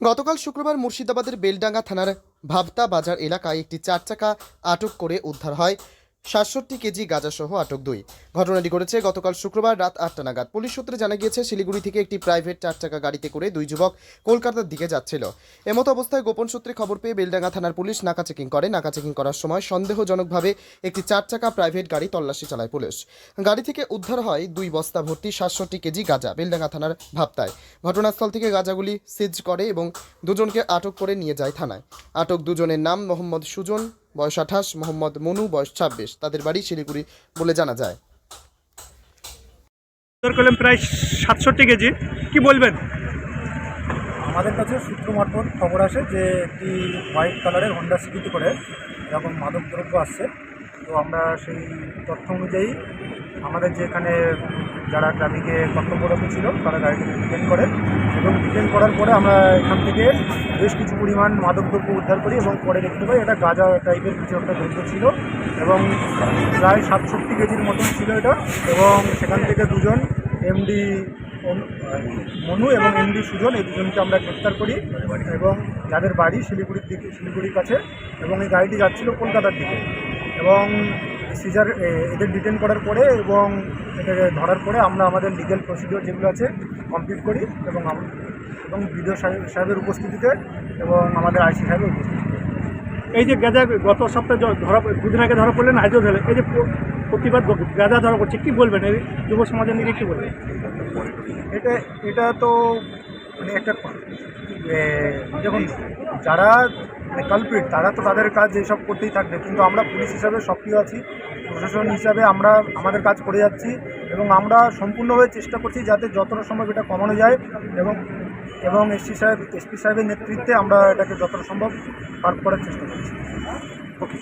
গতকাল শুক্রবার মুর্শিদাবাদের বেলডাঙ্গা থানার ভাবতা বাজার এলাকায় একটি চার চাকা আটক করে উদ্ধার হয়। সাতষট্টি কেজি গাঁজাসহ আটক দুই। ঘটনাটি ঘটেছে গতকাল শুক্রবার রাত আটটা নাগাদ। পুলিশ সূত্রে জানা গিয়েছে, শিলিগুড়ি থেকে একটি প্রাইভেট চার চাকা গাড়িতে করে দুই যুবক কলকাতার দিকে যাচ্ছিল। এমত অবস্থায় গোপন সূত্রে খবর পেয়ে বেলডাঙ্গা থানার পুলিশ নাকা চেকিং করে। নাকা চেকিং করার সময় সন্দেহজনকভাবে একটি চার চাকা প্রাইভেট গাড়ি তল্লাশি চালায় পুলিশ। গাড়ি থেকে উদ্ধার হয় দুই বস্তা ভর্তি সাতষট্টি কেজি গাঁজা, বেলডাঙ্গা থানার ভাবতায়। ঘটনাস্থল থেকে গাঁজাগুলি সিজ করে এবং দুজনকে আটক করে নিয়ে যায় থানায়। আটক দুজনের নাম মোহাম্মদ সুজন বয়স আঠাশ মোহাম্মদ মনু বয়স ছাব্বিশ। তাদের বাড়ি শিলিগুড়ি বলে জানা যায়। করলেন প্রায় সাতষট্টি কেজি। কি বলবেন? আমাদের কাছে সূত্র মারফত খবর আসে যে একটি হোয়াইট কালারের হন্ডা সিটিতে করে এরকম মাদক দ্রব্য আসছে। তো আমরা সেই তথ্য অনুযায়ী আমাদের যে এখানে যারা ট্রাফিকে কর্তব্যরত ছিল তারা গাড়িটিকে ডিটেন করে। এবং ডিটেন করার পরে আমরা এখান থেকে বেশ কিছু পরিমাণ মাদক দ্রব্য উদ্ধার করি এবং পরে দেখতে পাই এটা গাঁজা টাইপের কিছু একটা দ্রব্য ছিল এবং প্রায় সাতষট্টি কেজির মতন ছিল এটা এবং সেখান থেকে দুজন এমডি মনু এবং এমডি সুজন, এই দুজনকে আমরা গ্রেপ্তার করি এবং যাদের বাড়ি শিলিগুড়ির দিকে শিলিগুড়ির কাছে এবং এই গাড়িটি যাচ্ছিল কলকাতার দিকে। এবং সিজার এদের ডিটেন করার পরে এবং এটাকে ধরার পরে আমরা আমাদের লিগ্যাল প্রসিডিওর যেগুলো আছে কমপ্লিট করি এবং এবং বিডিও সাহেবের উপস্থিতিতে এবং আমাদের আইসি সাহেবের উপস্থিতিতে। এই যে গাঁজা গত সপ্তাহে ধরা দুদিন আগে ধরা পড়লেন আজও ধরে এই যে প্রতিবাদ গাঁজা ধরা পড়ছে কী বলবেন? এই যুব সমাজের নিয়ে কী বলবেন? এটা এটা তো মানে একটা এ, দেখুন যারা কালপিট তারা তো তাদের কাজ এইসব করতেই থাকবে। কিন্তু আমরা পুলিশ হিসাবে সক্রিয় আছি, প্রশাসন হিসাবে আমরা আমাদের কাজ করে যাচ্ছি এবং আমরা সম্পূর্ণভাবে চেষ্টা করছি যাতে যতটা সম্ভব এটা কমানো যায় এবং এবং এসপি সাহেব এসপি সাহেবের নেতৃত্বে আমরা এটাকে যতটা সম্ভব পার করার চেষ্টা করছি। ওকে